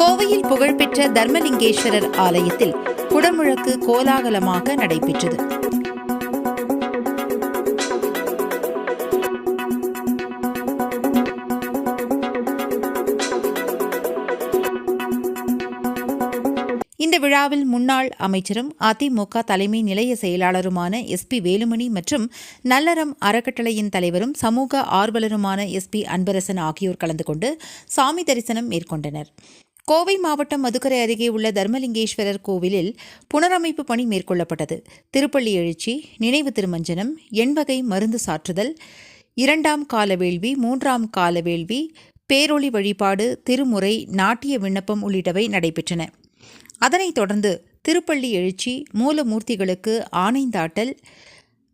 கோவையில் புகழ்பெற்ற தர்மலிங்கேஸ்வரர் ஆலயத்தில் குடமுழக்கு கோலாகலமாக நடைபெற்றது. இந்த விழாவில் முன்னாள் அமைச்சரும் அதிமுக தலைமை நிலைய செயலாளருமான எஸ் பி வேலுமணி மற்றும் நல்லறம் அறக்கட்டளையின் தலைவரும் சமூக ஆர்வலருமான எஸ் பி அன்பரசன் ஆகியோர் கலந்து கொண்டு சாமி தரிசனம் மேற்கொண்டனர். கோவை மாவட்டம் மதுக்கரை அருகே உள்ள தர்மலிங்கேஸ்வரர் கோவிலில் புனரமைப்பு பணி மேற்கொள்ளப்பட்டது. திருப்பள்ளி எழுச்சி நினைவு திருமஞ்சனம் எண்வகை மருந்து சாற்றுதல் இரண்டாம் கால வேள்வி மூன்றாம் கால வேள்வி பேரொளி வழிபாடு திருமுறை நாட்டிய விண்ணப்பம் உள்ளிட்டவை நடைபெற்றன. அதனைத் தொடர்ந்து திருப்பள்ளி எழுச்சி மூலமூர்த்திகளுக்கு ஆணைந்தாட்டல்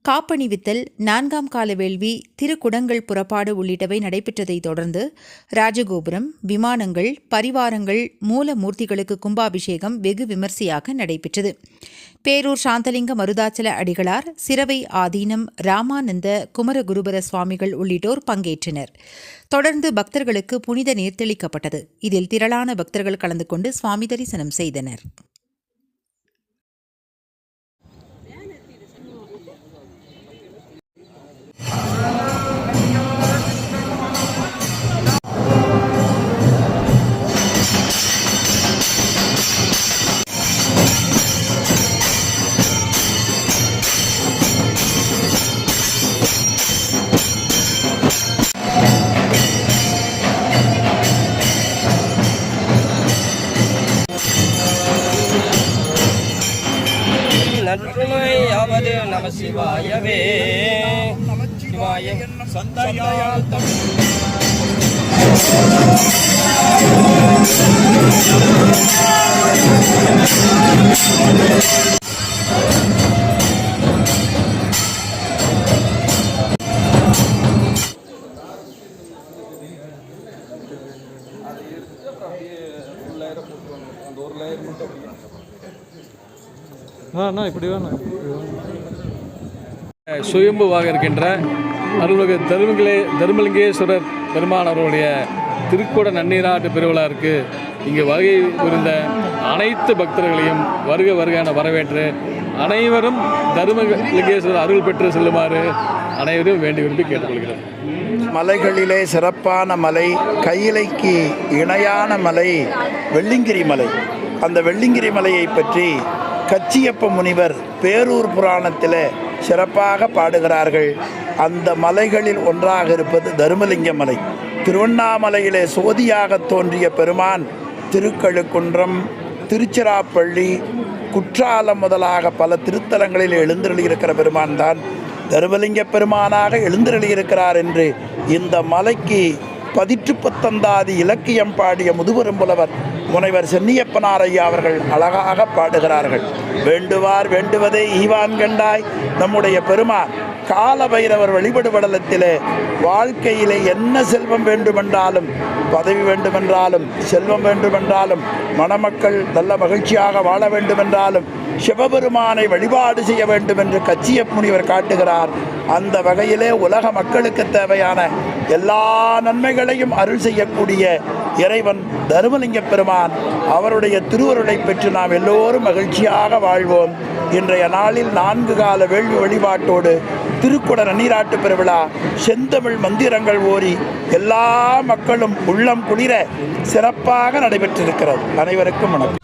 காப்பணிவித்தல் நான்காம் கால வேள்வி திருக்குடங்கள் புறப்பாடு உள்ளிட்டவை நடைபெற்றதைத் தொடர்ந்து ராஜகோபுரம் விமானங்கள் பரிவாரங்கள் மூலமூர்த்திகளுக்கு கும்பாபிஷேகம் வெகு விமர்சையாக நடைபெற்றது. பேரூர் சாந்தலிங்க மருதாச்சல அடிகளார் சிறவை ஆதீனம் ராமானந்த குமரகுருபர சுவாமிகள் உள்ளிட்டோர் பங்கேற்றனர். தொடர்ந்து பக்தர்களுக்கு புனித நீர் தெளிக்கப்பட்டது இதில் திரளான பக்தர்கள் கலந்து கொண்டு சுவாமி தரிசனம் செய்தனர். நற்றுமையாவது நம சிவாயவே சிவாய சந்தையால் தமிழ் ஆ அண்ணா இப்படி வேணும் சுயம்புவாக இருக்கின்ற அருள்மிகு தருமலிங்கே தருமலிங்கேஸ்வரர் பெருமான் அவர்களுடைய திருக்குட நன்னீராட்டு பெருவிழாவிற்கு இங்கு வகை புரிந்த அனைத்து பக்தர்களையும் வருக வருக என வரவேற்று அனைவரும் தருமலிங்கேஸ்வரர் அருள் பெற்று செல்லுமாறு அனைவரும் வேண்டி விரும்பி கேட்டுக்கொள்கிறோம். மலைகளிலே சிறப்பான மலை கையிலைக்கு இணையான மலை வெள்ளிங்கிரி மலை. அந்த வெள்ளிங்கிரி மலையை பற்றி கச்சியப்ப முனிவர் பேரூர் புராணத்தில் சிறப்பாக பாடுகிறார்கள். அந்த மலைகளில் ஒன்றாக இருப்பது தருமலிங்க மலை. திருவண்ணாமலையிலே சோதியாக தோன்றிய பெருமான் திருக்கழுக்குன்றம் திருச்சிராப்பள்ளி குற்றாலம் முதலாக பல திருத்தலங்களில் எழுந்திரளியிருக்கிற பெருமான் தான் தருமலிங்க பெருமானாக எழுந்திரளியிருக்கிறார் என்று இந்த மலைக்கு பதிற்று பத்தந்தாதி இலக்கியம் பாடிய முதுபெரும் புலவர் முனைவர் சென்னியப்பனாரையா அவர்கள் அழகாக பாடுகிறார்கள். வேண்டுவார் வேண்டுவதே ஈவான் கண்டாய். நம்முடைய பெருமான் கால பைரவர் வழிபடுபடலத்திலே வாழ்க்கையிலே என்ன செல்வம் வேண்டுமென்றாலும் பதவி வேண்டுமென்றாலும் செல்வம் வேண்டுமென்றாலும் மணமக்கள் நல்ல மகிழ்ச்சியாக வாழ வேண்டுமென்றாலும் சிவபெருமானை வழிபாடு செய்ய வேண்டும் என்று கச்சியப் முனிவர் காட்டுகிறார். அந்த வகையிலே உலக மக்களுக்கு தேவையான எல்லா நன்மைகளையும் அருள் செய்யக்கூடிய இறைவன் தருமலிங்க பெருமான். அவருடைய திருவருளை பெற்று நாம் எல்லோரும் மகிழ்ச்சியாக வாழ்வோம். இன்றைய நாளில் நான்கு கால வேள்வி வழிபாட்டோடு திருக்குட நன்னீராட்டு பெருவிழா செந்தமிழ் மந்திரங்கள் ஓரி எல்லா மக்களும் உள்ளம் குளிர சிறப்பாக நடைபெற்றிருக்கிறது. அனைவருக்கும் வணக்கம்.